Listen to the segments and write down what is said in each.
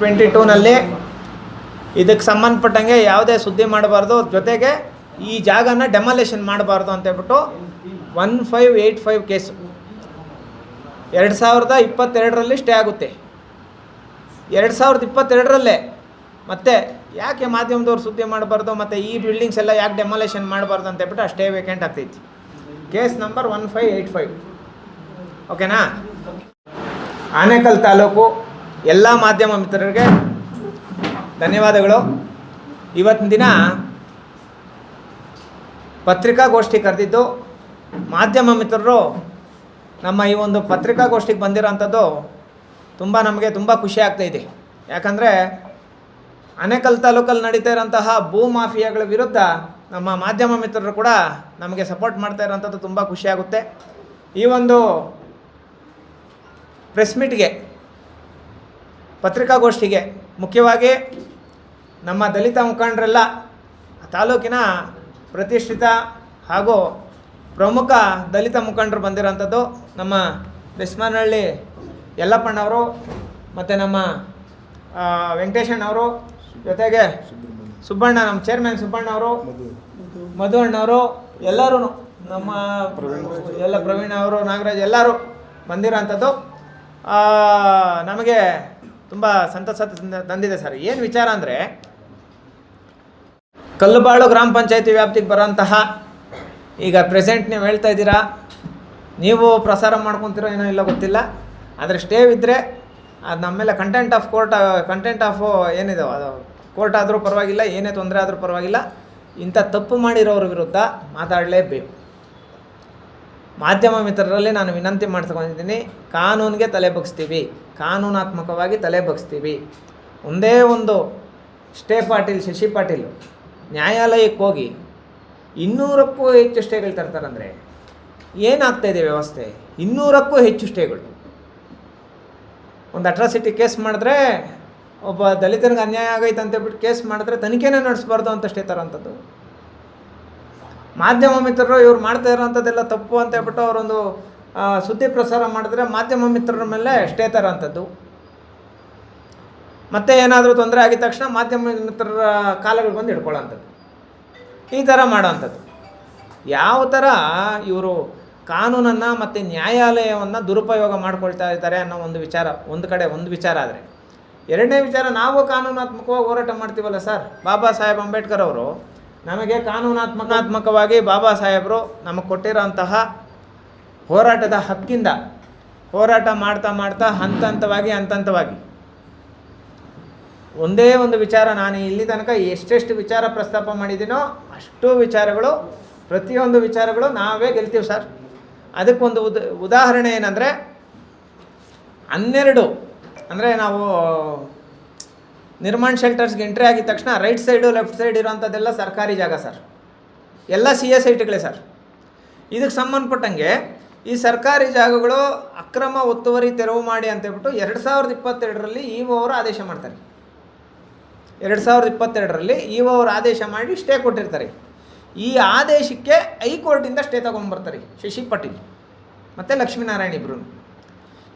Twenty ಟೂನಲ್ಲಿ ಇದಕ್ಕೆ ಸಂಬಂಧಪಟ್ಟಂಗೆ ಯಾವುದೇ ಸುದ್ದಿ ಮಾಡಬಾರ್ದು. ಜೊತೆಗೆ ಈ ಜಾಗನ ಡೆಮಾಲೇಷನ್ ಮಾಡಬಾರ್ದು ಅಂತೇಳ್ಬಿಟ್ಟು one five eight five case ಎರಡು ಸಾವಿರದ ಇಪ್ಪತ್ತೆರಡರಲ್ಲಿ ಸ್ಟೇ ಆಗುತ್ತೆ. ಎರಡು ಸಾವಿರದ ಇಪ್ಪತ್ತೆರಡರಲ್ಲೇ ಮತ್ತೆ ಯಾಕೆ ಮಾಧ್ಯಮದವ್ರು ಸುದ್ದಿ ಮಾಡಬಾರ್ದು ಮತ್ತು ಈ ಬಿಲ್ಡಿಂಗ್ಸ್ ಎಲ್ಲ ಯಾಕೆ ಡೆಮಾಲೇಷನ್ ಮಾಡಬಾರ್ದು ಅಂತೇಳ್ಬಿಟ್ಟು ಆ ಅಷ್ಟೇ ವೇಕೆಂಟ್ ಆಗ್ತೈತಿ. Case number one five eight five ಓಕೆನಾ ಆನೇಕಲ್ ತಾಲೂಕು ಎಲ್ಲ ಮಾಧ್ಯಮ ಮಿತ್ರರಿಗೆ ಧನ್ಯವಾದಗಳು. ಇವತ್ತಿನ ದಿನ ಪತ್ರಿಕಾಗೋಷ್ಠಿ ಕರೆದಿದ್ದು ಮಾಧ್ಯಮ ಮಿತ್ರರು ನಮ್ಮ ಈ ಒಂದು ಪತ್ರಿಕಾಗೋಷ್ಠಿಗೆ ಬಂದಿರೋಂಥದ್ದು ತುಂಬ ನಮಗೆ ತುಂಬ ಖುಷಿ ಆಗ್ತಾಯಿದೆ ಯಾಕಂದರೆ ಅನೇಕಲ್ ತಾಲೂಕಲ್ಲಿ ನಡೀತಾ ಇರೋಂತಹ ಭೂ ಮಾಫಿಯಾಗಳ ವಿರುದ್ಧ ನಮ್ಮ ಮಾಧ್ಯಮ ಮಿತ್ರರು ಕೂಡ ನಮಗೆ ಸಪೋರ್ಟ್ ಮಾಡ್ತಾ ಇರೋಂಥದ್ದು ತುಂಬ ಖುಷಿಯಾಗುತ್ತೆ ಈ ಒಂದು ಪ್ರೆಸ್ ಮೀಟ್ಗೆ ಪತ್ರಿಕಾಗೋಷ್ಠಿಗೆ. ಮುಖ್ಯವಾಗಿ ನಮ್ಮ ದಲಿತ ಮುಖಂಡರೆಲ್ಲ ತಾಲೂಕಿನ ಪ್ರತಿಷ್ಠಿತ ಹಾಗೂ ಪ್ರಮುಖ ದಲಿತ ಮುಖಂಡರು ಬಂದಿರೋಂಥದ್ದು ನಮ್ಮ ಬಿಸ್ಮನಹಳ್ಳಿ ಯಲ್ಲಪ್ಪಣ್ಣವರು ಮತ್ತು ನಮ್ಮ ವೆಂಕಟೇಶಣ್ಣವರು, ಜೊತೆಗೆ ಸುಬ್ಬಣ್ಣ, ನಮ್ಮ ಚೇರ್ಮನ್ ಸುಬ್ಬಣ್ಣವರು ಮಧು ಅಣ್ಣವರು ಎಲ್ಲರೂ ನಮ್ಮ ಎಲ್ಲ ಪ್ರವೀಣ್ ಅವರು, ನಾಗರಾಜ್ ಎಲ್ಲರೂ ಬಂದಿರೋಂಥದ್ದು. ನಮಗೆ ತುಂಬ ಸಂತಸ ತಂದ- ತಂದಿದೆ ಸರ್. ಏನು ವಿಚಾರ ಅಂದರೆ, ಕಲ್ಲುಬಾಳು ಗ್ರಾಮ ಪಂಚಾಯತಿ ವ್ಯಾಪ್ತಿಗೆ ಬರೋಂತಹ ಈಗ ಪ್ರೆಸೆಂಟ್ ನೀವು ಹೇಳ್ತಾ ಇದ್ದೀರಾ, ನೀವು ಪ್ರಸಾರ ಮಾಡ್ಕೊತೀರೋ ಏನೋ ಇಲ್ಲ ಗೊತ್ತಿಲ್ಲ, ಆದರೆ ಸ್ಟೇವ್ ಇದ್ದರೆ ಅದು ನಮ್ಮ ಮೇಲೆ contempt of court contempt of ಏನಿದೆ ಅದು ಕೋರ್ಟ್ ಆದರೂ ಪರವಾಗಿಲ್ಲ, ಏನೇ ತೊಂದರೆ ಆದರೂ ಪರವಾಗಿಲ್ಲ, ಇಂಥ ತಪ್ಪು ಮಾಡಿರೋರ ವಿರುದ್ಧ ಮಾತಾಡಲೇಬೇಕು. ಮಾಧ್ಯಮ ಮಿತ್ರರಲ್ಲಿ ನಾನು ವಿನಂತಿ ಮಾಡ್ತಕೊಂಡಿದ್ದೀನಿ ಕಾನೂನಿಗೆ ತಲೆ ಬಗ್ಸ್ತೀವಿ. ಕಾನೂನಾತ್ಮಕವಾಗಿ ತಲೆ ಬಗ್ಸ್ತೀವಿ. ಒಂದೇ ಒಂದು ಸ್ಟೇ ಪಾಟೀಲ್, ಶಶಿ ಪಾಟೀಲ್, ನ್ಯಾಯಾಲಯಕ್ಕೆ ಹೋಗಿ ಇನ್ನೂರಕ್ಕೂ ಹೆಚ್ಚು ಸ್ಟೇಗಳು ತರ್ತಾರಂದರೆ ಏನಾಗ್ತಾಯಿದೆ ವ್ಯವಸ್ಥೆ? ಇನ್ನೂರಕ್ಕೂ ಹೆಚ್ಚು ಸ್ಟೇಗಳು ಒಂದು ಅಟ್ರಾಸಿಟಿ ಕೇಸ್ ಮಾಡಿದ್ರೆ, ಒಬ್ಬ ದಲಿತನಿಗೆ ಅನ್ಯಾಯ ಆಗೈತೆ ಅಂತೇಳ್ಬಿಟ್ಟು ಕೇಸ್ ಮಾಡಿದ್ರೆ ತನಿಖೆನೇ ನಡೆಸಬಾರ್ದು ಅಂತ ಸ್ಟೇ ತರೋಂಥದ್ದು. ಮಾಧ್ಯಮ ಮಿತ್ರರು ಇವ್ರು ಮಾಡ್ತಾ ಇರೋಂಥದ್ದೆಲ್ಲ ತಪ್ಪು ಅಂತ ಹೇಳ್ಬಿಟ್ಟು ಅವರೊಂದು ಸುದ್ದಿ ಪ್ರಸಾರ ಮಾಡಿದ್ರೆ ಮಾಧ್ಯಮ ಮಿತ್ರರ ಮೇಲೆ ಎಷ್ಟೇ ತರೋಂಥದ್ದು. ಮತ್ತೆ ಏನಾದರೂ ತೊಂದರೆ ಆಗಿದ ತಕ್ಷಣ ಮಾಧ್ಯಮ ಮಿತ್ರರ ಕಾಲಗಳು ಬಂದು ಹಿಡ್ಕೊಳ್ಳೋಂಥದ್ದು. ಈ ಥರ ಮಾಡೋಂಥದ್ದು. ಯಾವ ಥರ ಇವರು ಕಾನೂನನ್ನು ಮತ್ತು ನ್ಯಾಯಾಲಯವನ್ನು ದುರುಪಯೋಗ ಮಾಡ್ಕೊಳ್ತಾ ಇದ್ದಾರೆ ಅನ್ನೋ ಒಂದು ವಿಚಾರ, ಒಂದು ಕಡೆ ಒಂದು ವಿಚಾರ ಆದರೆ. ಎರಡನೇ ವಿಚಾರ, ನಾವು ಕಾನೂನಾತ್ಮಕವಾಗಿ ಹೋರಾಟ ಮಾಡ್ತೀವಲ್ಲ ಸರ್, ಬಾಬಾ ಸಾಹೇಬ್ ಅಂಬೇಡ್ಕರ್ ಅವರು ನಮಗೆ ಕಾನೂನಾತ್ಮಕಾತ್ಮಕವಾಗಿ ಬಾಬಾ ಸಾಹೇಬರು ನಮಗೆ ಕೊಟ್ಟಿರೋಂತಹ ಹೋರಾಟದ ಹಕ್ಕಿಂದ ಹೋರಾಟ ಮಾಡ್ತಾ ಮಾಡ್ತಾ ಹಂತ ಹಂತವಾಗಿ ಹಂತ ಹಂತವಾಗಿ ಒಂದೇ ಒಂದು ವಿಚಾರ ನಾನು ಇಲ್ಲಿ ತನಕ ಎಷ್ಟೆಷ್ಟು ವಿಚಾರ ಪ್ರಸ್ತಾಪ ಮಾಡಿದ್ದೀನೋ ಅಷ್ಟು ವಿಚಾರಗಳು, ಪ್ರತಿಯೊಂದು ವಿಚಾರಗಳು ನಾವೇ ಗೆಲ್ತೀವಿ ಸರ್. ಅದಕ್ಕೊಂದು ಉದ, ಉದಾಹರಣೆ ಏನಂದರೆ, ಹನ್ನೆರಡು ಅಂದರೆ ನಾವು ನಿರ್ಮಾಣ್ ಶೆಲ್ಟರ್ಸ್ಗೆ ಎಂಟ್ರಿ ಆಗಿದ ತಕ್ಷಣ ರೈಟ್ ಸೈಡು ಲೆಫ್ಟ್ ಸೈಡ್ ಇರೋವಂಥದ್ದೆಲ್ಲ ಸರ್ಕಾರಿ ಜಾಗ ಸರ್ ಎಲ್ಲ ಸಿ ಎಸ್ ಐಟಿಗಳೇ ಸರ್ ಇದಕ್ಕೆ ಸಂಬಂಧಪಟ್ಟಂಗೆ ಈ ಸರ್ಕಾರಿ ಜಾಗಗಳು ಅಕ್ರಮ ಒತ್ತುವರಿ ತೆರವು ಮಾಡಿ ಅಂತ ಹೇಳ್ಬಿಟ್ಟು ಎರಡು ಸಾವಿರದ ಇಪ್ಪತ್ತೆರಡರಲ್ಲಿ ಇ ಅವರು ಆದೇಶ ಮಾಡ್ತಾರೆ. ಎರಡು ಸಾವಿರದ ಇಪ್ಪತ್ತೆರಡರಲ್ಲಿ ಇ ಅವರು ಆದೇಶ ಮಾಡಿ ಸ್ಟೇ ಕೊಟ್ಟಿರ್ತಾರೆ. ಈ ಆದೇಶಕ್ಕೆ ಹೈಕೋರ್ಟಿಂದ ಸ್ಟೇ ತೊಗೊಂಡ್ಬರ್ತಾರೆ ಶಶಿ ಪಾಟೀಲ್ ಮತ್ತು ಲಕ್ಷ್ಮೀನಾರಾಯಣ ಇಬ್ರು.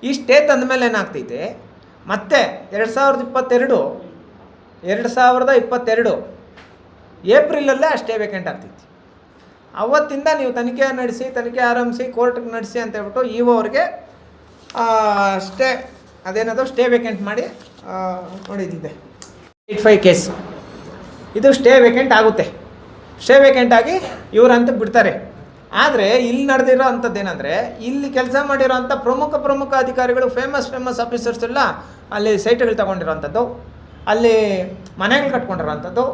ಈ ಸ್ಟೇ ತಂದ ಮೇಲೆ ಏನಾಗ್ತೈತೆ? ಮತ್ತೆ ಎರಡು ಸಾವಿರದ ಇಪ್ಪತ್ತೆರಡು ಎರಡು ಸಾವಿರದ ಇಪ್ಪತ್ತೆರಡು ಏಪ್ರಿಲಲ್ಲೇ ಅಷ್ಟೇ ವೇಕೆಂಟ್ ಆಗ್ತಿತ್ತು. ಅವತ್ತಿಂದ ನೀವು ತನಿಖೆ ನಡೆಸಿ, ತನಿಖೆ ಆರಂಭಿಸಿ ಕೋರ್ಟ್ಗೆ ನಡೆಸಿ ಅಂತ ಹೇಳ್ಬಿಟ್ಟು ಇ ಅವ್ರಿಗೆ ಸ್ಟೇ ಅದೇನದು ಸ್ಟೇ ವೇಕೆಂಟ್ ಮಾಡಿ ನೋಡಿದ್ದಿದೆ. ಏಯ್ಟ್ ಫೈವ್ ಕೇಸ್ ಇದು ಸ್ಟೇ ವೇಕೆಂಟ್ ಆಗುತ್ತೆ. ಸ್ಟೇ ವೇಕೆಂಟ್ ಆಗಿ ಇವರಂತ ಬಿಡ್ತಾರೆ. ಆದರೆ ಇಲ್ಲಿ ನಡೆದಿರೋ ಅಂಥದ್ದು ಏನಂದರೆ ಇಲ್ಲಿ ಕೆಲಸ ಮಾಡಿರೋ ಅಂಥ ಪ್ರಮುಖ ಪ್ರಮುಖ ಅಧಿಕಾರಿಗಳು ಫೇಮಸ್ ಫೇಮಸ್ ಆಫೀಸರ್ಸ್ ಎಲ್ಲ ಅಲ್ಲಿ ಸೈಟ್ಗಳು ತಗೊಂಡಿರೋಂಥದ್ದು. ಅಲ್ಲಿ ಮನೆಗಳು ಕಟ್ಕೊಂಡಿರೋಂಥದ್ದು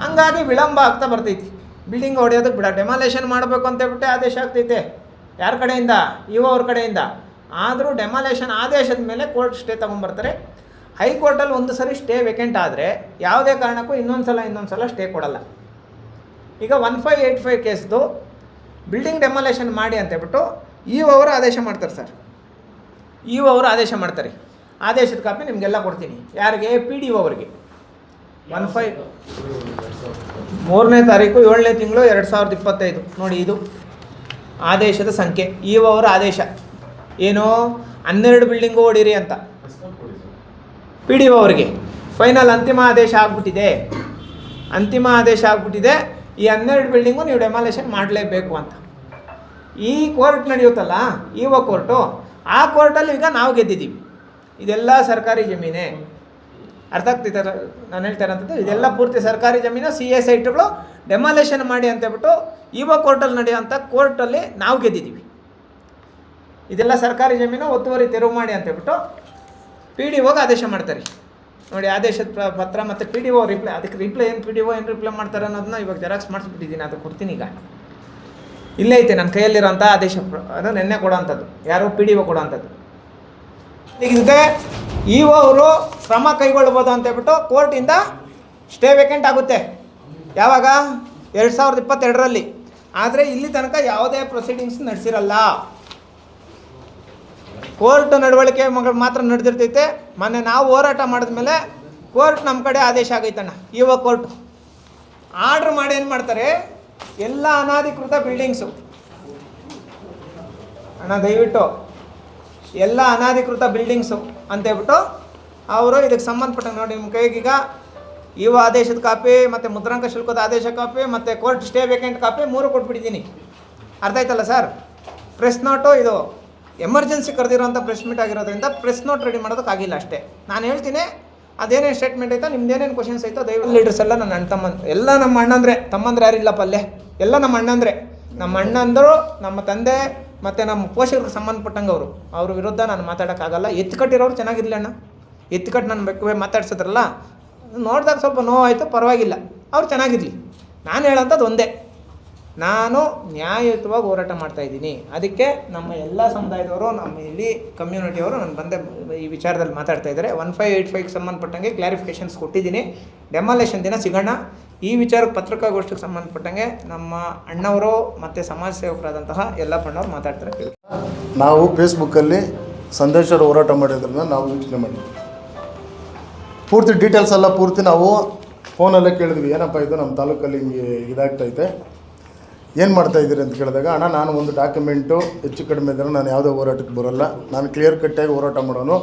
ಹಂಗಾಗಿ ವಿಳಂಬ ಆಗ್ತಾ ಬರ್ತೈತಿ. ಬಿಲ್ಡಿಂಗ್ ಹೊಡೆಯೋದಕ್ಕೆ ಬಿಡ, ಡೆಮಾಲೇಷನ್ ಮಾಡಬೇಕು ಅಂತ ಹೇಳ್ಬಿಟ್ಟೆ ಆದೇಶ ಆಗ್ತೈತೆ. ಯಾರ ಕಡೆಯಿಂದ? ಇವ ಅವ್ರ ಕಡೆಯಿಂದ. ಆದರೂ ಡೆಮಾಲೇಷನ್ ಆದೇಶದ ಮೇಲೆ ಕೋರ್ಟ್ ಸ್ಟೇ ತೊಗೊಂಬರ್ತಾರೆ. ಹೈಕೋರ್ಟಲ್ಲಿ ಒಂದು ಸರಿ ಸ್ಟೇ ವೇಕೆಂಟ್ ಆದರೆ ಯಾವುದೇ ಕಾರಣಕ್ಕೂ ಇನ್ನೊಂದು ಸಲ ಇನ್ನೊಂದು ಸಲ ಸ್ಟೇ ಕೊಡಲ್ಲ. ಈಗ ಒನ್ ಫೈವ್ ಏಯ್ಟ್ ಫೈವ್ ಕೇಸ್ದು ಬಿಲ್ಡಿಂಗ್ ಡೆಮಾಲೇಷನ್ ಮಾಡಿ ಅಂತೇಳ್ಬಿಟ್ಟು ಇವು ಅವರು ಆದೇಶ ಮಾಡ್ತಾರೆ ಸರ್. ಇ ಅವರು ಆದೇಶ ಮಾಡ್ತಾರೆ. ಆದೇಶದ ಕಾಪಿ ನಿಮಗೆಲ್ಲ ಕೊಡ್ತೀನಿ. ಯಾರಿಗೆ? ಪಿ ಡಿ ಅವರಿಗೆ. ಒನ್ ಫೈವ್ ಮೂರನೇ ತಾರೀಕು ಏಳನೇ ತಿಂಗಳು ಎರಡು ಸಾವಿರದ ಇಪ್ಪತ್ತೈದು. ನೋಡಿ ಇದು ಆದೇಶದ ಸಂಖ್ಯೆ. ಇ ಅವರ ಆದೇಶ. ಏನು? ಹನ್ನೆರಡು ಬಿಲ್ಡಿಂಗು ಓಡಿರಿ ಅಂತ. ಪಿ ಡಿ ಒ ಅವರಿಗೆ. ಫೈನಲ್ ಅಂತಿಮ ಆದೇಶ ಆಗ್ಬಿಟ್ಟಿದೆ. ಅಂತಿಮ ಆದೇಶ ಆಗ್ಬಿಟ್ಟಿದೆ. ಈ ಹನ್ನೆರಡು ಬಿಲ್ಡಿಂಗು ನೀವು ಡೆಮಾಲೇಷನ್ ಮಾಡಲೇಬೇಕು ಅಂತ. ಈ ಕೋರ್ಟ್ ನಡೆಯುತ್ತಲ್ಲ ಇವ ಕೋರ್ಟು ಆ ಕೋರ್ಟಲ್ಲಿ ಈಗ ನಾವು ಗೆದ್ದಿದ್ದೀವಿ. ಇದೆಲ್ಲ ಸರ್ಕಾರಿ ಜಮೀನೇ. ಅರ್ಥ ಆಗ್ತಿದೆ ನಾನು ಹೇಳ್ತಾ ಇರೋಂಥದ್ದು ಇದೆಲ್ಲ ಪೂರ್ತಿ ಸರ್ಕಾರಿ ಜಮೀನು ಸಿ ಎ ಸೈಟ್ಗಳು ಡೆಮಾಲೇಷನ್ ಮಾಡಿ ಅಂತೇಳ್ಬಿಟ್ಟು ಇವ ಕೋರ್ಟಲ್ಲಿ ನಡೆಯುವಂಥ ಕೋರ್ಟಲ್ಲಿ ನಾವು ಗೆದ್ದಿದ್ದೀವಿ ಇದೆಲ್ಲ ಸರ್ಕಾರಿ ಜಮೀನು ಒತ್ತುವರಿ ತೆರವು ಮಾಡಿ ಅಂತೇಳ್ಬಿಟ್ಟು ಪಿ ಡಿ ಒಗೆ ಆದೇಶ ಮಾಡ್ತಾರೆ. ನೋಡಿ ಆದೇಶದ ಪತ್ರ ಮತ್ತು ಪಿ ಡಿ ಓ ರಿಪ್ಲೈ ಅದಕ್ಕೆ ರಿಪ್ಲೈ ಏನು ಪಿ ಡಿ ಒ ಏನು ರಿಪ್ಲೈ ಮಾಡ್ತಾರೆ ಅನ್ನೋದನ್ನ ಇವಾಗ ಜೆರಾಕ್ಸ್ ಮಾಡಿಸ್ಬಿಟ್ಟಿದ್ದೀನಿ ಅದು ಕೊಡ್ತೀನಿ ಈಗ. ಇಲ್ಲೇ ಐತೆ ನನ್ನ ಕೈಯಲ್ಲಿರೋಂಥ ಆದೇಶ ಅದು ನೆನ್ನೆ ಕೊಡೋವಂಥದ್ದು ಯಾರೋ ಪಿ ಡಿ ಒ ಕೊಡೋವಂಥದ್ದು ಇದಕ್ಕೆ ಇ ಒ ಅವರು ಕ್ರಮ ಕೈಗೊಳ್ಬೋದು ಅಂತ ಹೇಳ್ಬಿಟ್ಟು ಕೋರ್ಟಿಂದ ಸ್ಟೇ ವೇಕೆಂಟ್ ಆಗುತ್ತೆ. ಯಾವಾಗ? ಎರಡು ಸಾವಿರದ ಇಪ್ಪತ್ತೆರಡರಲ್ಲಿ. ಆದರೆ ಇಲ್ಲಿ ತನಕ ಯಾವುದೇ ಪ್ರೊಸೀಡಿಂಗ್ಸ್ ನಡೆಸಿರಲ್ಲ. ಕೋರ್ಟ್ ನಡವಳಿಕೆ ಮಗಳು ಮಾತ್ರ ನಡೆದಿರ್ತೈತೆ. ಮೊನ್ನೆ ನಾವು ಹೋರಾಟ ಮಾಡಿದ್ಮೇಲೆ ಕೋರ್ಟ್ ನಮ್ಮ ಕಡೆ ಆದೇಶ ಆಗೈತಣ್ಣ. ಇವ ಕೋರ್ಟ್. ಆರ್ಡ್ರ್ ಮಾಡಿ ಏನು ಮಾಡ್ತಾರೆ? ಎಲ್ಲ ಅನಾಧಿಕೃತ ಬಿಲ್ಡಿಂಗ್ಸು ಅಣ್ಣ, ದಯವಿಟ್ಟು. ಎಲ್ಲ ಅನಧಿಕೃತ ಬಿಲ್ಡಿಂಗ್ಸು ಅಂತೇಳ್ಬಿಟ್ಟು ಅವರು ಇದಕ್ಕೆ ಸಂಬಂಧಪಟ್ಟ ನೋಡಿ ನಿಮ್ಮ ಕೈಗೀಗ ಇವ ಆದೇಶದ ಕಾಪಿ ಮತ್ತು ಮುದ್ರಾಂಕ ಶುಲ್ಕದ ಆದೇಶ ಕಾಪಿ ಮತ್ತು ಕೋರ್ಟ್ ಸ್ಟೇ ವೇಕೆಂಟ್ ಕಾಪಿ ಮೂರು ಕೊಟ್ಬಿಟ್ಟಿದ್ದೀನಿ ಅರ್ಥ ಆಯ್ತಲ್ಲ ಸರ್ ಪ್ರೆಸ್ ನೋಟು ಇದು ಎಮರ್ಜೆನ್ಸಿ ಕರೆದಿರೋಂಥ ಪ್ರೆಸ್ ಮೀಟ್ ಆಗಿರೋದ್ರಿಂದ ಪ್ರೆಸ್ ನೋಟ್ ರೆಡಿ ಮಾಡೋದಕ್ಕಾಗಿಲ್ಲ ಅಷ್ಟೇ. ನಾನು ಹೇಳ್ತೀನಿ, ಅದೇನೇನು ಸ್ಟೇಟ್ಮೆಂಟ್ ಐತೋ ನಿಮ್ದು ಏನೇನು ಕ್ವಶನ್ಸ್ ಐತೋ, ದಯವಿಟ್ಟು ಲೀಡರ್ಸ್ ಎಲ್ಲ ನನ್ನ ಅಣ್ಣ ತಮ್ಮಂದು ಎಲ್ಲ ನಮ್ಮ ಅಣ್ಣಂದ್ರೆ, ತಮ್ಮಂದ್ರೆ ಯಾರಿಲ್ಲಪ್ಪ ಅಲ್ಲೇ? ಎಲ್ಲ ನಮ್ಮ ಅಣ್ಣಂದ್ರೆ. ನಮ್ಮ ಅಣ್ಣಂದರು, ನಮ್ಮ ತಂದೆ ಮತ್ತು ನಮ್ಮ ಪೋಷಕರಿಗೆ ಸಂಬಂಧಪಟ್ಟಂಗೆ ಅವರು, ಅವ್ರ ವಿರುದ್ಧ ನಾನು ಮಾತಾಡೋಕ್ಕಾಗಲ್ಲ. ಎತ್ತುಕಟ್ಟಿರೋರು ಚೆನ್ನಾಗಿರಲಿ ಅಣ್ಣ. ಎತ್ತುಕಟ್ಟು ನನ್ನ ಬೆಕ್ಕುವೆ ಮಾತಾಡ್ಸಿದ್ರಲ್ಲ, ನೋಡಿದಾಗ ಸ್ವಲ್ಪ ನೋವಾಯಿತು, ಪರವಾಗಿಲ್ಲ. ಅವ್ರು ಚೆನ್ನಾಗಿರಲಿ. ನಾನು ಹೇಳೋಂಥದ್ದು ಒಂದೇ. ನಾನು ನ್ಯಾಯಯುತವಾಗಿ ಹೋರಾಟ ಮಾಡ್ತಾ ಇದ್ದೀನಿ. ಅದಕ್ಕೆ ನಮ್ಮ ಎಲ್ಲ ಸಮುದಾಯದವರು, ನಮ್ಮ ಇಡೀ ಕಮ್ಯುನಿಟಿಯವರು ನಾನು ಬಂದೆ ಈ ವಿಚಾರದಲ್ಲಿ ಮಾತಾಡ್ತಾ ಇದ್ದಾರೆ. ಒನ್ ಫೈವ್ ಏಯ್ಟ್ ಫೈವ್ಗೆ ಸಂಬಂಧಪಟ್ಟಂಗೆ ಕ್ಲಾರಿಫಿಕೇಷನ್ಸ್ ಕೊಟ್ಟಿದ್ದೀನಿ. ಡೆಮಾಲೇಷನ್ ದಿನ ಸಿಗೋಣ. ಈ ವಿಚಾರ ಪತ್ರಿಕಾಗೋಷ್ಠಿಗೆ ಸಂಬಂಧಪಟ್ಟಂಗೆ ನಮ್ಮ ಅಣ್ಣವರು ಮತ್ತು ಸಮಾಜ ಸೇವಕರಾದಂತಹ ಎಲ್ಲ ಪಣ್ಣವ್ರು ಮಾತಾಡ್ತಾರೆ. ನಾವು ಫೇಸ್ಬುಕ್ಕಲ್ಲಿ ಸಂದೇಶ ಹೋರಾಟ ಮಾಡಿದ್ರನ್ನ ನಾವು ಯೋಚನೆ ಮಾಡಿದ್ವಿ. ಪೂರ್ತಿ ಡೀಟೇಲ್ಸ್ ಎಲ್ಲ ಪೂರ್ತಿ ನಾವು ಫೋನಲ್ಲೇ ಕೇಳಿದ್ವಿ. ಏನಪ್ಪ ಇದು? ನಮ್ಮ ತಾಲೂಕಲ್ಲಿ ಹಿಂಗೆ ಇದಾಗ್ತೈತೆ. ಏನು ಮಾಡ್ತಾ ಇದ್ದೀರಿ ಅಂತ ಕೇಳಿದಾಗ, ಅಣ್ಣ, ನಾನು ಒಂದು ಡಾಕ್ಯುಮೆಂಟು ಹೆಚ್ಚು ಕಡಿಮೆ ಇದ್ದರೆ ನಾನು ಯಾವುದೇ ಹೋರಾಟಕ್ಕೆ ಬರೋಲ್ಲ. ನಾನು ಕ್ಲಿಯರ್ ಕಟ್ಟಾಗಿ ಹೋರಾಟ ಮಾಡೋನು.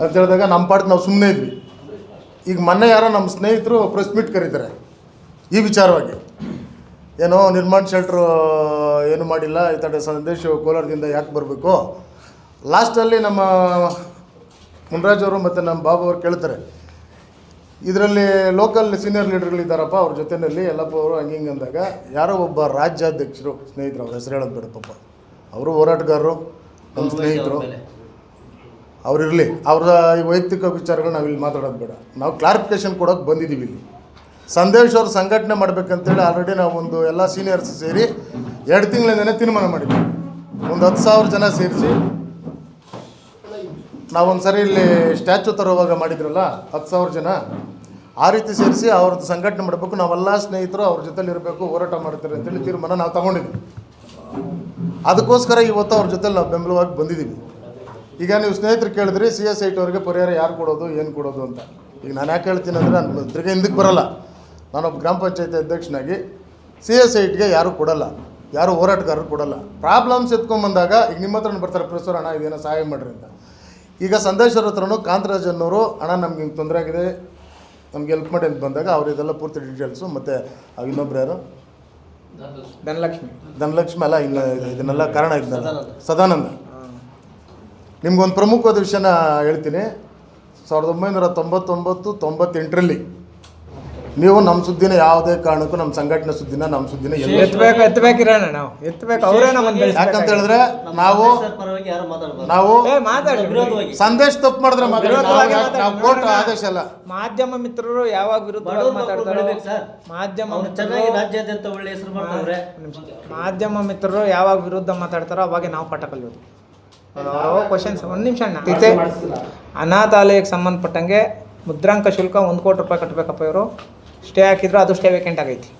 ಅಂತ ಹೇಳಿದಾಗ ನಮ್ಮ ಪಾಟ್ ನಾವು ಸುಮ್ಮನೆ ಇದ್ವಿ. ಈಗ ಮೊನ್ನೆ ಯಾರೋ ನಮ್ಮ ಸ್ನೇಹಿತರು ಪ್ರೆಸ್ ಮೀಟ್ ಕರೀತಾರೆ. ಈ ವಿಚಾರವಾಗಿ. ಏನೋ ನಿರ್ಮಾಣ ಶೆಟ್ರು ಏನು ಮಾಡಿಲ್ಲ. ಈ ಥರ ಸಂದೇಶ ಕೋಲಾರದಿಂದ ಯಾಕೆ ಬರಬೇಕು? ಲಾಸ್ಟಲ್ಲಿ ನಮ್ಮ ಮುನ್ರಾಜ್ ಅವರು ಮತ್ತು ನಮ್ಮ ಬಾಬು ಅವರು ಕೇಳ್ತಾರೆ. ಇದರಲ್ಲಿ ಲೋಕಲ್ ಸೀನಿಯರ್ ಲೀಡರ್ಗಳಿದ್ದಾರಪ್ಪ ಅವ್ರ ಜೊತೆಯಲ್ಲಿ ಎಲ್ಲಪ್ಪ ಅವರು ಹಂಗೆ ಹಿಂಗೆ ಅಂದಾಗ ಯಾರೋ ಒಬ್ಬ ರಾಜ್ಯಾಧ್ಯಕ್ಷರು ಸ್ನೇಹಿತರು ಅವ್ರ ಹೆಸರು ಹೇಳೋದು ಬೇಡ ಪಾಪ ಅವರು ಹೋರಾಟಗಾರರು ನಮ್ಮ ಸ್ನೇಹಿತರು. ಅವರಿರಲಿ ಅವರ ಈ ವೈಯಕ್ತಿಕ ವಿಚಾರಗಳು ನಾವು ಇಲ್ಲಿ ಮಾತಾಡೋದು ಬೇಡ. ನಾವು ಕ್ಲಾರಿಫಿಕೇಶನ್ ಕೊಡೋಕೆ ಬಂದಿದ್ದೀವಿ ಇಲ್ಲಿ. ಸಂದೇಶ್ ಅವ್ರ ಸಂಘಟನೆ ಮಾಡ್ಬೇಕಂತೇಳಿ ಆಲ್ರೆಡಿ ನಾವು ಒಂದು ಎಲ್ಲ ಸೀನಿಯರ್ಸ್ ಸೇರಿ ಎರಡು ತಿಂಗಳಿಂದನೇ ತೀರ್ಮಾನ ಮಾಡಿದ್ವಿ. ಒಂದು ಹತ್ತು ಸಾವಿರ ಜನ ಸೇರಿಸಿ ನಾವೊಂದು ಸರಿ ಇಲ್ಲಿ ಸ್ಟ್ಯಾಚು ತರುವಾಗ ಮಾಡಿದ್ರಲ್ಲ, ಹತ್ತು ಸಾವಿರ ಜನ, ಆ ರೀತಿ ಸೇರಿಸಿ ಅವ್ರದ್ದು ಸಂಘಟನೆ ಮಾಡಬೇಕು. ನಾವೆಲ್ಲ ಸ್ನೇಹಿತರು ಅವ್ರ ಜೊತೆಲಿ ಇರಬೇಕು, ಹೋರಾಟ ಮಾಡ್ತಾರೆ ಅಂತೇಳಿ ತೀರ್ಮಾನ ನಾವು ತಗೊಂಡಿದ್ವಿ. ಅದಕ್ಕೋಸ್ಕರ ಇವತ್ತು ಅವ್ರ ಜೊತೆಲಿ ನಾವು ಬೆಂಬಲವಾಗಿ ಬಂದಿದ್ದೀವಿ ಈಗ ನೀವು ಸ್ನೇಹಿತರು ಕೇಳಿದ್ರಿ ಸಿ ಎಸ್ ಐಟಿ ಅವ್ರಿಗೆ ಪರಿಹಾರ ಯಾರು ಕೊಡೋದು, ಏನು ಕೊಡೋದು ಅಂತ. ಈಗ ನಾನು ಯಾಕೆ ಹೇಳ್ತೀನಿ ಅಂದರೆ, ನಾನು ತಿರ್ಗಿ ಹಿಂದಕ್ಕೆ ಬರಲ್ಲ. ನಾನೊಬ್ಬ ಗ್ರಾಮ ಪಂಚಾಯತಿ ಅಧ್ಯಕ್ಷನಾಗಿ ಸಿ ಎಸ್ ಐಟ್ಗೆ ಯಾರೂ ಕೊಡಲ್ಲ ಯಾರು ಹೋರಾಟಗಾರರು ಕೊಡಲ್ಲ. ಪ್ರಾಬ್ಲಮ್ಸ್ ಎತ್ಕೊಂಡ್ಬಂದಾಗ ಈಗ ನಿಮ್ಮ ಹತ್ರ ಬರ್ತಾರೆ ಪ್ರೊಫೆಸರ್ ಅಣ್ಣ ಇದೇನೋ ಸಹಾಯ ಮಾಡ್ರಿ ಅಂತ. ಈಗ ಸಂದೇಶರ ಹತ್ರನೂ ಕಾಂತರಾಜ್ ಅನ್ನೋರು ಅಣ್ಣ ನಮ್ಗೆ ಹಿಂಗೆ ತೊಂದರೆ ಆಗಿದೆ. ನಮ್ಗೆ ಹೆಲ್ಪ್ ಮಾಡಿ ಅಂತ ಬಂದಾಗ ಅವ್ರು ಇದೆಲ್ಲ ಪೂರ್ತಿ ಡೀಟೇಲ್ಸು ಮತ್ತು ಇನ್ನೊಬ್ರು ಯಾರು? ಧನಲಕ್ಷ್ಮಿ. ಧನಲಕ್ಷ್ಮಿ ಅಲ್ಲ ಇನ್ನು ಇದು- ಇದನ್ನೆಲ್ಲ ಕಾರಣ ಇದ್ದಲ್ಲ ಸದಾನಂದ. ನಿಮ್ಗೊಂದು ಪ್ರಮುಖವಾದ ವಿಷಯನ ಹೇಳ್ತೀನಿ. ಸಾವಿರದ ಒಂಬೈನೂರ ತೊಂಬತ್ತೊಂಬತ್ತು ತೊಂಬತ್ತೆಂಟರಲ್ಲಿ ನೀವು ನಮ್ಮ ಸುದ್ದಿನ ಯಾವುದೇ ಕಾರಣಕ್ಕೂ ನಮ್ಮ ಸಂಘಟನೆ ಸುದ್ದಿನ ನಮ್ಮ ಸುದ್ದಿನ ಎಲ್ಲ ಎತ್ತಬೇಕು ಎತ್ತಬೇಕಿರೋಣ ನಾವು. ಎತ್ತಬೇಕು ಅವರೇ ನಮ್ಮನ್ನು ಯಾಕಂತ ಹೇಳಿದ್ರೆ ನಾವು ಪರವಾಗಿ ಯಾರು ಮಾತಾಡಬಾರ್ದು? ನಾವು ಏ ಮಾತಾಡಿ. ವಿರೋಧವಾಗಿ. ಸಂದೇಶ ತಪ್ಪು ಮಾಡಿದ್ರೆ ಮಾತ್ರ ವಿರೋಧವಾಗಿ ನಾವು- ನಾವು ಕೋರ್ಟ್ ಆದೇಶ ಅಲ್ಲ. ಮಾಧ್ಯಮ ಮಿತ್ರರು ಯಾವಾಗ ವಿರುದ್ಧ ಬಡವ್ರ ಮಕ್ಕಳು ಮಾತಾಡ್ತಾರೋ ಬೆಳಿಬೇಕು ಸರ್. ಮಾಧ್ಯಮ ಅವ್ರು ಮಿತ್ರರು ಚೆನ್ನಾಗಿ ರಾಜ್ಯಾದ್ಯಂತ ಒಳ್ಳೆ ಹೆಸರು ಮಾಡ್ತಾವ್ರೆ. ಮಾಧ್ಯಮ ಮಿತ್ರರು ಯಾವಾಗ ವಿರುದ್ಧ ಮಾತಾಡ್ತಾರೋ ಅವಾಗ ನಾವು ಪಾಠ ಕಲಿಯೋದು. ಅವರು ಕ್ವಶನ್ಸ್ ಒಂದು ನಿಮಿಷ ಅಣ್ಣ. ಅನಾಥಾಲಯಕ್ಕೆ ಸಂಬಂಧಪಟ್ಟಂಗೆ ಮುದ್ರಾಂಕ ಶುಲ್ಕ ಒಂದು ಕೋಟಿ ರೂಪಾಯಿ ಕಟ್ಟಬೇಕಪ್ಪ ಇವರು. ಸ್ಟೇ ಹಾಕಿದ್ರು ಅದು ಸ್ಟೇ ವೇಕೆಂಟ್ ಆಗೈತಿ.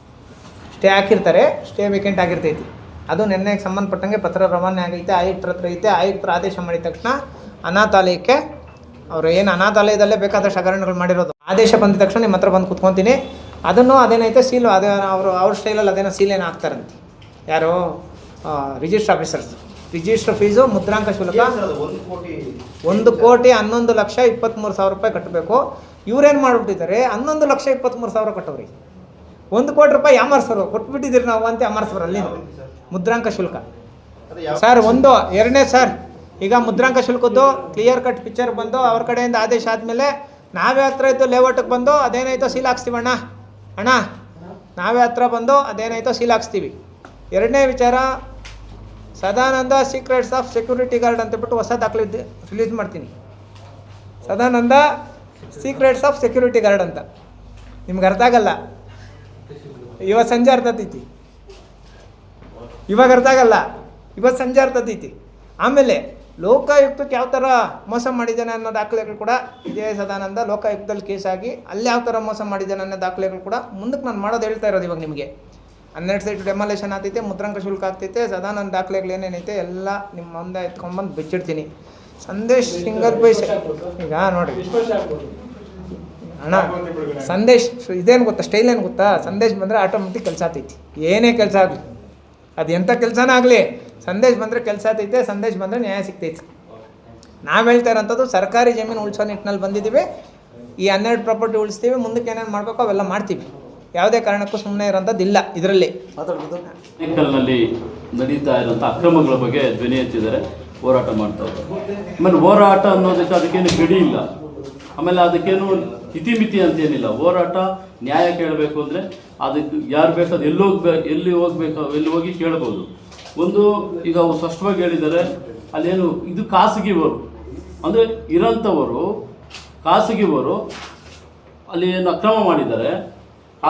ಸ್ಟೇ ಹಾಕಿರ್ತಾರೆ ಸ್ಟೇ ವೇಕೆಂಟ್ ಆಗಿರ್ತೈತಿ. ಅದು ನಿನ್ನೆಗೆ ಸಂಬಂಧಪಟ್ಟಂಗೆ ಪತ್ರ ರವಾನೆ ಆಗೈತೆ ಆಯುಕ್ತರ ಹತ್ರ ಐತೆ. ಆಯುಕ್ತರ ಆದೇಶ ಮಾಡಿದ ತಕ್ಷಣ ಅನಾಥಾಲಯಕ್ಕೆ ಅವರು ಏನು ಅನಾಥಾಲಯದಲ್ಲೇ ಬೇಕಾದಷ್ಟು ಹಗರಣಗಳು ಮಾಡಿರೋದು. ಆದೇಶ ಬಂದ ತಕ್ಷಣ ನಿಮ್ಮ ಹತ್ರ ಬಂದು ಕುತ್ಕೊತೀನಿ. ಅದನ್ನು ಅದೇನೈತೆ ಸೀಲು ಅದೇ ಅವರು ಅವ್ರ ಸ್ಟೈಲಲ್ಲಿ ಅದೇನೋ ಸೀಲ್ ಏನು ಹಾಕ್ತಾರಂತೆ. ಯಾರು ರಿಜಿಸ್ಟ್ರ್ ಆಫೀಸರ್ಸ್ ರಿಜಿಸ್ಟರ್ ಫೀಸು ಮುದ್ರಾಂಕ ಶುಲ್ಕ ಒಂದು ಕೋಟಿ ಒಂದು ಕೋಟಿ ಹನ್ನೊಂದು ಲಕ್ಷ ಇಪ್ಪತ್ತ್ಮೂರು ಸಾವಿರ ರೂಪಾಯಿ ಕಟ್ಟಬೇಕು. ಇವ್ರೇನು ಮಾಡ್ಬಿಟ್ಟಿದ್ದಾರೆ? ಹನ್ನೊಂದು ಲಕ್ಷ ಇಪ್ಪತ್ತ್ಮೂರು ಸಾವಿರ ಕೊಟ್ಟವ್ರಿ. ಒಂದು ಕೋಟಿ ರೂಪಾಯಿ ಅಮರ್ಸರು ಕೊಟ್ಬಿಟ್ಟಿದ್ದೀರಿ ನಾವು ಅಂತ ಅಮರ್ಸರು ಅಲ್ಲಿ. ಮುದ್ರಾಂಕ ಶುಲ್ಕ. ಸರ್, ಒಂದು, ಎರಡನೇ ಸರ್, ಈಗ ಮುದ್ರಾಂಕ ಶುಲ್ಕದ್ದು ಕ್ಲಿಯರ್ ಕಟ್ ಪಿಕ್ಚರ್ ಬಂದು ಅವ್ರ ಕಡೆಯಿಂದ ಆದೇಶ ಆದಮೇಲೆ ನಾವೇ ಹತ್ರ ಇದ್ದು ಲೇಔಟಿಗೆ ಬಂದು ಅದೇನಾಯ್ತೋ ಸೀಲ್ ಹಾಕ್ಸ್ತೀವಿ ಅಣ್ಣ. ಅಣ್ಣ, ನಾವೇ ಹತ್ರ ಬಂದು ಅದೇನಾಯ್ತೋ ಸೀಲ್ ಹಾಕ್ಸ್ತೀವಿ. ಎರಡನೇ ವಿಚಾರ, Sadananda secrets of security guard ಅಂತ ಬಿಟ್ಟು ಹೊಸ ದಾಖಲೆ ರಿಲೀಸ್ ಮಾಡ್ತೀನಿ. Sadananda secrets of security guard ಅಂತ. ನಿಮ್ಗೆ ಅರ್ಥ ಆಗಲ್ಲ? ಇವತ್ತು ಸಂಜೆ ಅರ್ಥ ಇವಾಗ ಅರ್ಥ ಆಗಲ್ಲ? ಇವತ್ತು ಸಂಜೆ ಅರ್ಥ ಆಮೇಲೆ ಲೋಕಾಯುಕ್ತಕ್ಕೆ ಯಾವ ಥರ ಮೋಸ ಮಾಡಿದ್ದಾನೆ ಅನ್ನೋ ದಾಖಲೆಗಳು ಕೂಡ ಇದೇ ಸದಾನಂದ ಲೋಕಾಯುಕ್ತದಲ್ಲಿ ಕೇಸ್ ಆಗಿ ಅಲ್ಲಿ ಯಾವ ಥರ ಮೋಸ ಮಾಡಿದ್ದಾನೆ ಅನ್ನೋ ದಾಖಲೆಗಳು ಕೂಡ ಮುಂದಕ್ಕೆ ನಾನು ಮಾಡೋದು ಹೇಳ್ತಾ ಇರೋದು ಇವಾಗ ನಿಮಗೆ. ಹನ್ನೆರಡು ಸೈಟ್ ಡೆಮಾಲೇಷನ್ ಆಗ್ತೈತೆ, ಮುದ್ರಾಂಕ ಶುಲ್ಕ ಆಗ್ತೈತೆ, ಸದಾನಂದ ದಾಖಲೆಗಳು ಏನೇನೈತೆ ಎಲ್ಲ ನಿಮ್ಮ ಮುಂದೆ ಎತ್ಕೊಂಡ್ಬಂದು ಬಿಚ್ಚಿಡ್ತೀನಿ. ಸಂದೇಶ್ ಸಿಂಗಲ್ ಪೈಸೆ ಈಗ ನೋಡಿ ಅಣ್ಣ ಸಂದೇಶ್ ಇದೇನು ಗೊತ್ತಾ? ಸ್ಟೈಲ್ ಏನು ಗೊತ್ತಾ? ಸಂದೇಶ್ ಬಂದರೆ ಆಟೋಮೆಟಿಕ್ ಕೆಲಸ ಆತೈತಿ ಏನೇ ಕೆಲಸ ಆಗಲಿ. ಅದು ಎಂಥ ಕೆಲಸನ ಆಗಲಿ. ಸಂದೇಶ್ ಬಂದರೆ ಕೆಲಸ ಆತೈತೆ ಸಂದೇಶ್ ಬಂದರೆ ನ್ಯಾಯ ಸಿಗ್ತೈತಿ. ನಾವು ಹೇಳ್ತಾ ಇರೋಂಥದ್ದು ಸರ್ಕಾರಿ ಜಮೀನು ಉಳಿಸೋ ನಿಟ್ಟಿನಲ್ಲಿ ಬಂದಿದ್ದೀವಿ ಈ ಹನ್ನೆರಡು ಪ್ರಾಪರ್ಟಿ ಉಳಿಸ್ತೀವಿ ಮುಂದಕ್ಕೆ ಏನೇನು ಮಾಡಬೇಕು ಅವೆಲ್ಲ ಮಾಡ್ತೀವಿ. ಯಾವುದೇ ಕಾರಣಕ್ಕೂ ಸುಮ್ಮನೆ ಇರೋಂಥದ್ದು ಇಲ್ಲ ಇದರಲ್ಲಿ. ನಡೀತಾ ಇರುವಂಥ ಅಕ್ರಮಗಳ ಬಗ್ಗೆ ಧ್ವನಿ ಎತ್ತಿದ್ದಾರೆ. ಹೋರಾಟ ಮಾಡ್ತಾ ಇದ್ದಾರೆ ಆಮೇಲೆ ಹೋರಾಟ ಅನ್ನೋದಕ್ಕೆ ಅದಕ್ಕೇನು ಗಡಿ ಇಲ್ಲ. ಆಮೇಲೆ ಅದಕ್ಕೇನು ಇತಿಮಿತಿ ಅಂತೇನಿಲ್ಲ. ಹೋರಾಟ ನ್ಯಾಯ ಕೇಳಬೇಕು ಅಂದರೆ ಅದಕ್ಕೆ ಯಾರು ಬೇಕು ಅದು ಎಲ್ಲಿ ಹೋಗ್ಬೇಕು ಎಲ್ಲಿ ಹೋಗ್ಬೇಕು ಎಲ್ಲಿ ಹೋಗಿ ಕೇಳ್ಬೋದು. ಒಂದು ಈಗ ಅವರು ಸ್ಪಷ್ಟವಾಗಿ ಹೇಳಿದ್ದಾರೆ, ಅಲ್ಲೇನು ಇದು ಖಾಸಗಿವರು ಅಂದರೆ ಇರೋಂಥವರು ಖಾಸಗಿವರು ಅಲ್ಲಿ ಏನು ಅಕ್ರಮ ಮಾಡಿದ್ದಾರೆ.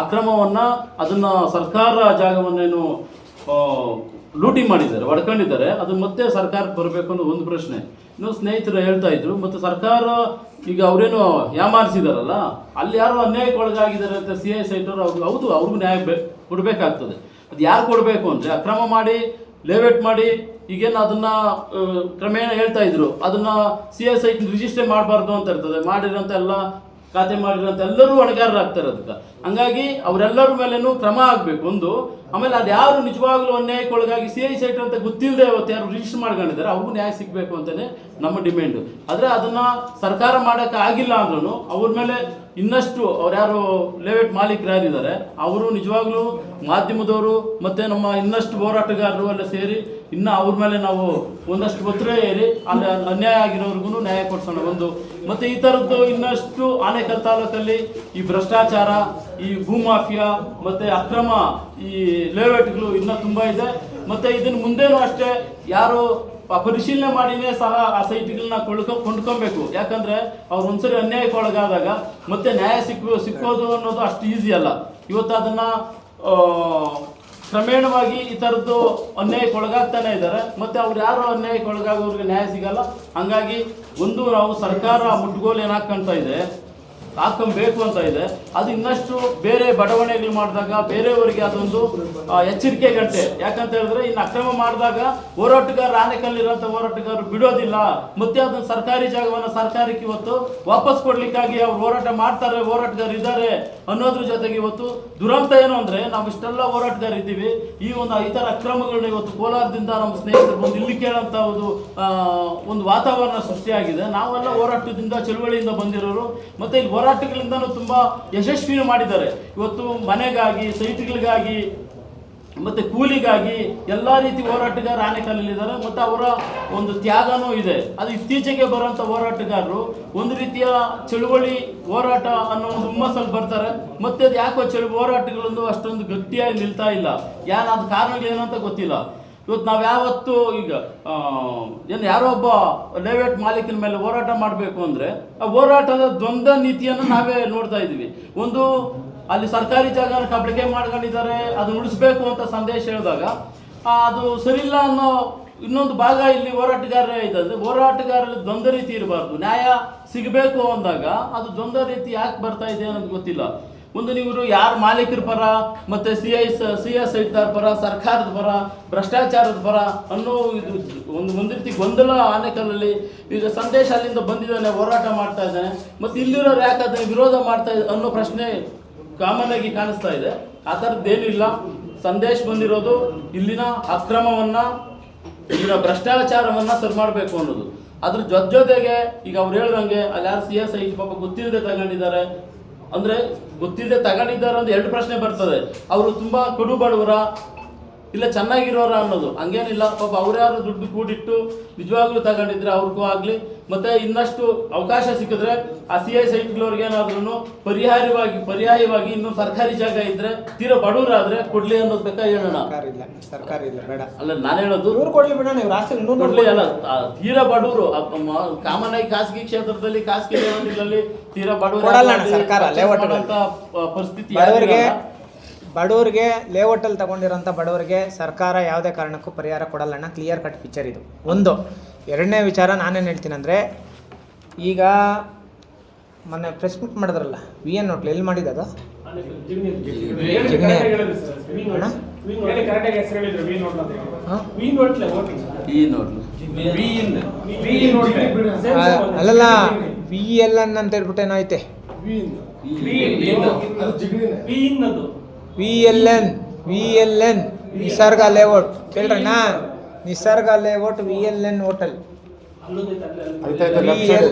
ಅಕ್ರಮವನ್ನು ಅದನ್ನು ಸರ್ಕಾರ ಜಾಗವನ್ನೇನು ಲೂಟಿ ಮಾಡಿದ್ದಾರೆ ಹೊಡ್ಕೊಂಡಿದ್ದಾರೆ ಅದು ಮತ್ತೆ ಸರ್ಕಾರಕ್ಕೆ ಬರಬೇಕು ಅನ್ನೋ ಒಂದು ಪ್ರಶ್ನೆ. ಇನ್ನು ಸ್ನೇಹಿತರು ಹೇಳ್ತಾ ಇದ್ರು, ಮತ್ತು ಸರ್ಕಾರ ಈಗ ಅವರೇನು ಯಾಮಾರಿಸಿದಾರಲ್ಲ ಅಲ್ಲಿ ಯಾರು ಅನ್ಯಾಯಕ್ಕೆ ಒಳಗಾಗಿದ್ದಾರೆ ಅಂತ ಸಿ ಐ ಸೈಟರು ಅವ್ರಿಗೆ ಅವ್ರು ಹೌದು, ಅವ್ರಿಗೂ ನ್ಯಾಯ ಬೇ, ಕೊಡಬೇಕಾಗ್ತದೆ. ಅದು ಯಾರು ಕೊಡಬೇಕು ಅಂದರೆ ಅಕ್ರಮ ಮಾಡಿ ಲೇವೇಟ್ ಮಾಡಿ, ಈಗೇನು ಅದನ್ನು ಕ್ರಮೇಣ ಹೇಳ್ತಾ ಇದ್ರು. ಅದನ್ನು ಸಿ ಎಸ್ ಐ ರಿಜಿಸ್ಟರ್ ಮಾಡಬಾರ್ದು ಅಂತ ಇರ್ತದೆ. ಮಾಡಿರೋಂಥ ಎಲ್ಲ ಖಾತೆ ಮಾಡಿರೋಂಥ ಎಲ್ಲರೂ ಹೊಣೆಗಾರರಾಗ್ತಾರೆ ಅದಕ್ಕೆ. ಹಂಗಾಗಿ ಅವರೆಲ್ಲರ ಮೇಲೇನು ಕ್ರಮ ಆಗಬೇಕು. ಒಂದು, ಆಮೇಲೆ ಅದು ಯಾರು ನಿಜವಾಗ್ಲೂ ಅನ್ಯಾಯಕ್ಕೆ ಒಳಗಾಗಿ ಸಿ ಐ ಸೈಟ್ ಅಂತ ಗೊತ್ತಿಲ್ಲದೆ ಅವತ್ತು ಯಾರು ರಿಜಿಸ್ಟರ್ ಮಾಡ್ಕೊಂಡಿದ್ದಾರೆ, ಅವ್ರಿಗೂ ನ್ಯಾಯ ಸಿಗಬೇಕು ಅಂತಲೇ ನಮ್ಮ ಡಿಮ್ಯಾಂಡ್ ಆದರೆ ಅದನ್ನು ಸರ್ಕಾರ ಮಾಡೋಕ್ಕೆ ಆಗಿಲ್ಲ ಅಂದ್ರೂ ಅವ್ರ ಮೇಲೆ ಇನ್ನಷ್ಟು ಅವ್ರು ಯಾರು ಲೇಔಟ್ ಮಾಲೀಕರು ಯಾರಿದ್ದಾರೆ, ಅವರು ನಿಜವಾಗ್ಲೂ ಮಾಧ್ಯಮದವರು ಮತ್ತು ನಮ್ಮ ಇನ್ನಷ್ಟು ಹೋರಾಟಗಾರರು ಎಲ್ಲ ಸೇರಿ ಇನ್ನು ಅವ್ರ ಮೇಲೆ ನಾವು ಒಂದಷ್ಟು ಒತ್ತಡ ಏರಿ ಅಲ್ಲಿ ಅನ್ಯಾಯ ಆಗಿರೋರ್ಗು ನ್ಯಾಯ ಕೊಡ್ಸೋಣ ಒಂದು. ಮತ್ತು ಈ ಥರದ್ದು ಇನ್ನಷ್ಟು ಆನೇಕಲ್ ತಾಲೂಕಲ್ಲಿ ಈ ಭ್ರಷ್ಟಾಚಾರ, ಈ ಭೂಮಾಫಿಯಾ ಮತ್ತು ಅಕ್ರಮ ಈ ಲೇಔಟ್ಗಳು ಇನ್ನೂ ತುಂಬ ಇದೆ. ಮತ್ತು ಇದನ್ನು ಮುಂದೇನು ಅಷ್ಟೇ ಯಾರು ಪರಿಶೀಲನೆ ಮಾಡಿನೇ ಸಹ ಆ ಸೈಟ್ಗಳನ್ನ ಕೊಂಡ್ಕೊ ಕೊಂಡ್ಕೊಬೇಕು. ಯಾಕಂದ್ರೆ ಅವ್ರು ಒಂದ್ಸರಿ ಅನ್ಯಾಯಕ್ಕೆ ಒಳಗಾದಾಗ ಮತ್ತೆ ನ್ಯಾಯ ಸಿಕ್ಕ ಸಿಕ್ಕೋದು ಅನ್ನೋದು ಅಷ್ಟು ಈಸಿ ಅಲ್ಲ. ಇವತ್ತು ಅದನ್ನ ಕ್ರಮೇಣವಾಗಿ ಈ ಥರದ್ದು ಅನ್ಯಾಯಕ್ಕೆ ಒಳಗಾಗ್ತಾನೆ ಇದ್ದಾರೆ. ಮತ್ತೆ ಅವ್ರು ಯಾರು ಅನ್ಯಾಯಕ್ಕೆ ಒಳಗಾಗೋರಿಗೆ ನ್ಯಾಯ ಸಿಗಲ್ಲ. ಹಂಗಾಗಿ ಒಂದು, ನಾವು ಸರ್ಕಾರ ಮುಟ್ಗೋಲು ಏನು ಹಾಕ್ಕೊಂತ ಇದೆ. ಹಾಕೊಂಬೇಕು ಅಂತ ಇದೆ. ಅದು ಇನ್ನಷ್ಟು ಬೇರೆ ಬಡಾವಣೆಗಳು ಮಾಡಿದಾಗ ಬೇರೆಯವರಿಗೆ ಅದೊಂದು ಎಚ್ಚರಿಕೆ ಗಂಟೆ ಯಾಕಂತ ಹೇಳಿದ್ರೆ ಇನ್ನು ಅಕ್ರಮ ಮಾಡಿದಾಗ ಹೋರಾಟಗಾರ ಆನೆಕಲ್ಲಿರೋಂಥ ಹೋರಾಟಗಾರರು ಬಿಡೋದಿಲ್ಲ. ಮತ್ತೆ ಅದನ್ನು ಸರ್ಕಾರಿ ಜಾಗವನ್ನು ಸರ್ಕಾರಕ್ಕೆ ಇವತ್ತು ವಾಪಸ್ ಕೊಡ್ಲಿಕ್ಕಾಗಿ ಅವ್ರು ಹೋರಾಟ ಮಾಡ್ತಾರೆ, ಹೋರಾಟಗಾರರು ಇದ್ದಾರೆ ಅನ್ನೋದ್ರ ಜೊತೆಗೆ ಇವತ್ತು ದುರಂತ ಏನು ಅಂದ್ರೆ ನಾವು ಇಷ್ಟೆಲ್ಲ ಹೋರಾಟಗಾರ ಇದ್ದೀವಿ. ಈ ಒಂದು ಈ ಥರ ಅಕ್ರಮಗಳನ್ನ ಇವತ್ತು ಕೋಲಾರದಿಂದ ನಮ್ಮ ಸ್ನೇಹಿತರು ಬಂದು ಇಲ್ಲಿ ಕೇಳೋಂಥ ಒಂದು ಒಂದು ವಾತಾವರಣ ಸೃಷ್ಟಿಯಾಗಿದೆ. ನಾವೆಲ್ಲ ಹೋರಾಟದಿಂದ, ಚಳುವಳಿಯಿಂದ ಬಂದಿರೋರು. ಮತ್ತೆ ಇಲ್ಲಿ ಹೋರಾಟಗಳಿಂದನೂ ತುಂಬ ಯಶಸ್ವಿನೂ ಮಾಡಿದ್ದಾರೆ. ಇವತ್ತು ಮನೆಗಾಗಿ, ಸೈಟ್ಗಳಿಗಾಗಿ, ಮತ್ತು ಕೂಲಿಗಾಗಿ ಎಲ್ಲ ರೀತಿ ಹೋರಾಟಗಾರ ಆನೆಕಲ್ಲಲ್ಲಿದ್ದಾರೆ ಮತ್ತು ಅವರ ಒಂದು ತ್ಯಾಗನೂ ಇದೆ. ಅದು ಇತ್ತೀಚೆಗೆ ಬರುವಂಥ ಹೋರಾಟಗಾರರು ಒಂದು ರೀತಿಯ ಚಳುವಳಿ ಹೋರಾಟ ಅನ್ನೋ ಒಂದು ಹುಮ್ಮಸ್ಸಲ್ಲಿ ಬರ್ತಾರೆ. ಮತ್ತೆ ಅದು ಯಾಕೋ ಚಳು ಹೋರಾಟಗಳೊಂದು ಅಷ್ಟೊಂದು ಗಟ್ಟಿಯಾಗಿ ನಿಲ್ತಾ ಇಲ್ಲ. ಯಾರು ಅದು ಕಾರಣಗಳೇನು ಅಂತ ಗೊತ್ತಿಲ್ಲ. ಇವತ್ತು ನಾವು ಯಾವತ್ತು ಈಗ ಏನು ಯಾರೋ ಒಬ್ಬ ಲೇಔಟ್ ಮಾಲೀಕನ ಮೇಲೆ ಹೋರಾಟ ಮಾಡಬೇಕು ಅಂದರೆ ಆ ಹೋರಾಟದ ದ್ವಂದ್ವ ನೀತಿಯನ್ನು ನಾವೇ ನೋಡ್ತಾ ಇದ್ದೀವಿ. ಒಂದು, ಅಲ್ಲಿ ಸರ್ಕಾರಿ ಜಾಗನ ಕಬಳಿಕೆ ಮಾಡ್ಕೊಂಡಿದ್ದಾರೆ, ಅದು ಉಳಿಸ್ಬೇಕು ಅಂತ ಸಂದೇಶ ಹೇಳಿದಾಗ ಅದು ಸರಿಯಿಲ್ಲ ಅನ್ನೋ ಇನ್ನೊಂದು ಭಾಗ ಇಲ್ಲಿ ಹೋರಾಟಗಾರರೇ ಇದ್ದಾರೆ ಹೋರಾಟಗಾರರಲ್ಲಿ ದ್ವಂದ್ವ ರೀತಿ ಇರಬಾರ್ದು. ನ್ಯಾಯ ಸಿಗಬೇಕು ಅಂದಾಗ ಅದು ದ್ವಂದ್ವ ರೀತಿ ಯಾಕೆ ಬರ್ತಾ ಇದೆ ಅನ್ನೋದು ಗೊತ್ತಿಲ್ಲ. ಒಂದು ನೀವು ಯಾರು ಮಾಲೀಕರ ಪರ ಮತ್ತೆ ಸಿ ಐ ಸಿ ಎಸ್ ಐದಾರ ಪರ, ಸರ್ಕಾರದ ಪರ, ಭ್ರಷ್ಟಾಚಾರದ ಪರ ಅನ್ನೋ ಇದು ಒಂದು ಒಂದು ರೀತಿ ಗೊಂದಲ ಆನೆಕಲ್ಲಲ್ಲಿ ಈಗ ಸಂದೇಶ ಅಲ್ಲಿಂದ ಬಂದಿದ್ದಾನೆ, ಹೋರಾಟ ಮಾಡ್ತಾ ಇದ್ದಾನೆ. ಮತ್ತೆ ಇಲ್ಲಿರೋರು ಯಾಕೆ ಅದನ್ನು ವಿರೋಧ ಮಾಡ್ತಾ ಇದ್ದ ಅನ್ನೋ ಪ್ರಶ್ನೆ ಕಾಮನ್ ಆಗಿ ಕಾಣಿಸ್ತಾ ಇದೆ. ಆ ಥರದ್ದೇನಿಲ್ಲ ಸಂದೇಶ ಬಂದಿರೋದು ಇಲ್ಲಿನ ಅಕ್ರಮವನ್ನು, ಇಲ್ಲಿನ ಭ್ರಷ್ಟಾಚಾರವನ್ನ ಸರಿ ಮಾಡಬೇಕು ಅನ್ನೋದು. ಅದ್ರ ಜೊತೆ ಜೊತೆಗೆ ಈಗ ಅವ್ರು ಹೇಳ್ದಂಗೆ ಅಲ್ಲಿ ಯಾರು ಸಿ ಎಸ್ ಐ ಪಾಪ ಗೊತ್ತಿಲ್ಲದೆ ತಗೊಂಡಿದ್ದಾರೆ. ಅಂದ್ರೆ ಗೊತ್ತಿಲ್ಲದೆ ತಗೊಂಡಿದ್ದಾರೆ ಒಂದು ಎರಡು ಪ್ರಶ್ನೆ ಬರ್ತದೆ. ಅವರು ತುಂಬಾ ಕಡು ಬಡವರ ಇಲ್ಲ ಚೆನ್ನಾಗಿರೋರ ಅನ್ನೋದು. ಹಂಗೇನಿಲ್ಲ ಪಾಪ ಅವ್ರ್ಯಾರು ದುಡ್ಡು ಕೂಡಿಟ್ಟು ನಿಜವಾಗ್ಲೂ ತಗೊಂಡಿದ್ರೆ ಅವ್ರಿಗೂ ಆಗ್ಲಿ. ಮತ್ತೆ ಇನ್ನಷ್ಟು ಅವಕಾಶ ಸಿಕ್ಕಿದ್ರೆ ಆ ಸಿ ಐ ಸೈಟ್ಗಳವ್ರಿಗೆ ಏನಾದ್ರೂ ಪರಿಹಾರವಾಗಿ ಪರ್ಯಾಯವಾಗಿ ಇನ್ನು ಸರ್ಕಾರಿ ಜಾಗ ಇದ್ರೆ ತೀರಾ ಬಡವರಾದ್ರೆ ಕೊಡ್ಲಿ ಅನ್ನೋದು ಬೇಕಾ ಹೇಳೋಣ? ಸರ್ಕಾರ ಇಲ್ಲ ಸರ್ಕಾರ ಇಲ್ಲ ಬೇಡ. ಅಲ್ಲ ನಾನು ಹೇಳೋದು ಕೊಡ್ಲಿ ಇವ್ರು ಆಸ್ತಿ ಇನ್ನೂರು ಕೊಡ್ಲಿ ಅಲ್ಲ ತೀರಾ ಬಡವರು ಕಾಮನ್ ಆಗಿ ಖಾಸಗಿ ಕ್ಷೇತ್ರದಲ್ಲಿ ಖಾಸಗಿ ಲೇಔಟ್ಗಳಲ್ಲಿ ತೀರಾ ಬಡವರು ಪರಿಸ್ಥಿತಿ ಬಡವರಿಗೆ ಲೇಔಟಲ್ಲಿ ತಗೊಂಡಿರೋಂಥ ಬಡವರಿಗೆ ಸರ್ಕಾರ ಯಾವುದೇ ಕಾರಣಕ್ಕೂ ಪರಿಹಾರ ಕೊಡಲ್ಲಣ್ಣ ಕ್ಲಿಯರ್ ಕಟ್ ಪಿಕ್ಚರ್ ಇದು. ಒಂದು. ಎರಡನೇ ವಿಚಾರ ನಾನೇನು ಹೇಳ್ತೀನಿ ಅಂದರೆ ಈಗ ಮೊನ್ನೆ ಪ್ರೆಸ್ ಮೀಟ್ ಮಾಡಿದ್ರಲ್ಲ ವಿ ಎನ್ ಹೋಟ್ಲ್ ಎಲ್ಲಿ ಮಾಡಿದ್ದ ಅಣ್ಣ? ಅಲ್ಲಲ್ಲ ವಿ ಎಲ್ ಎನ್ ಅಂತ ಹೇಳ್ಬಿಟ್ಟು ಏನೋ ಐತೆ? V L N V L N Nisarga layout ಕೇಳ್ರಣ್ಣ? Nisarga layout V L N hotel ಆಯ್ತಾಯ್ತು ವಿ ಎಲ್